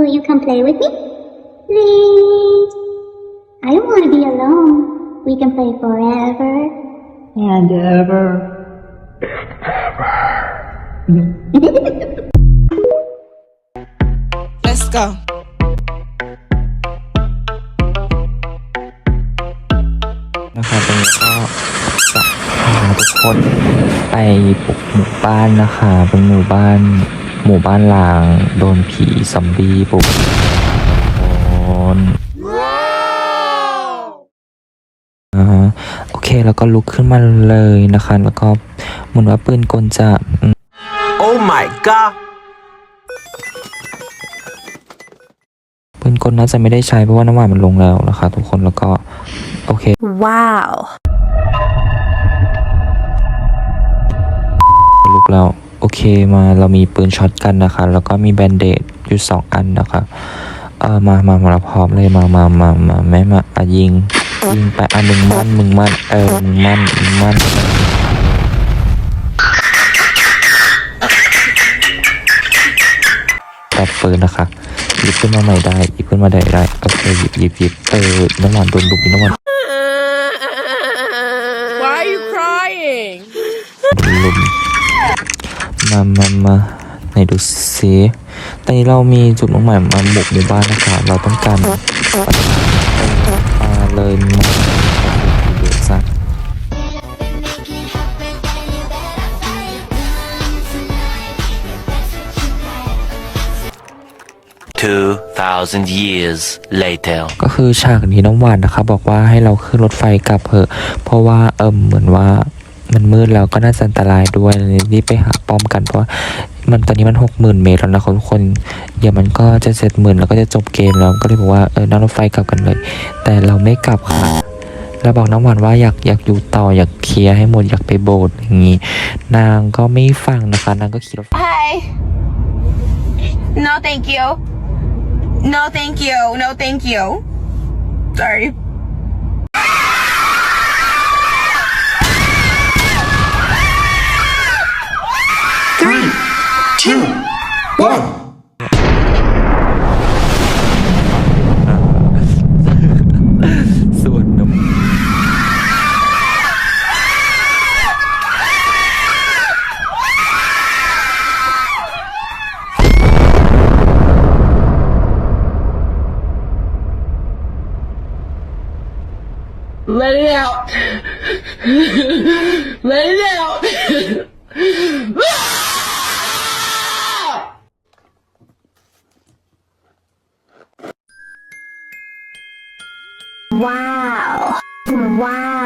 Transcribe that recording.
Will you come play with me? Please. I don't want to be alone. We can play forever and ever. Let's go. นะครับตรงนี้ก็จะพาทุกคนไปบุกหมู่บ้านนะคะ เป็นหมู่บ้านห มู่บ้านลาง โดนผีซอมบี้บุกโอนอ่าฮะโอเคแล้วก็ลุกขึ้นมาเลยนะคะ แล้วก็เหมือนว่าปืนกลจะอืม Oh my god! ปืนกลน่าจะไม่ได้ใช้เพราะว่าน้ำหวานมันลงแล้วนะคะ ทุกคนแล้วก็ โอเค Wow. ลุกแล้ว โอเคมาเรามีปืนช็อตกันนะคะ แล้วก็มีแบนเดดอยู่สองอันนะคะเออมามามาเราพร้อมเลยมามามามาแม่มาอะยิงยิงไปอะมึงมั่นมึงมั่นเออมึงมั่นมึงมั่นตัดปืนนะคะหยิบขึ้นมาใหม่ได้หยิบขึ้นมาได้ได้โอเคหยิบหยิบหยิบเออน้ำหวานโดนลุกน้ำหวาน Why are you crying? ลุม มามามาไหนดูซิตอนนี้เรามีจุดมุ่งหมายมาบุกหมู่บ้านนะคะเราต้องการมาเลยมาเยอะสัก2,000 years later. ก็คือฉากนี้น้องหวานนะคะ บอกว่าให้เราขึ้นรถไฟกลับเถอะเพราะว่าเอิมเหมือนว่า มันมืดแล้วก็น่าจะอันตรายด้วยรีบไปหาป้อมกันเพราะมันตอนนี้มันหกหมื่นเมตรแล้วนะครับทุกคนเดี๋ยวมันก็จะเสร็จหมื่นแล้วก็จะจบเกมแล้วก็เลยบอกว่าเออนั่งรถไฟกลับกันเลย แต่เราไม่กลับค่ะเราบอกน้องหวานว่าอยากอยากอยู่ต่ออยากเคลียร์ให้หมดอยากไปโบสถ์อย่างนี้ นางก็ไม่ฟังนะคะ นางก็ขี่รถไฟ Hi. No, thank you. No, thank you. No, thank you. Sorry. One! ส่วนน้ำ Let it out. Let it out. Wow. Wow.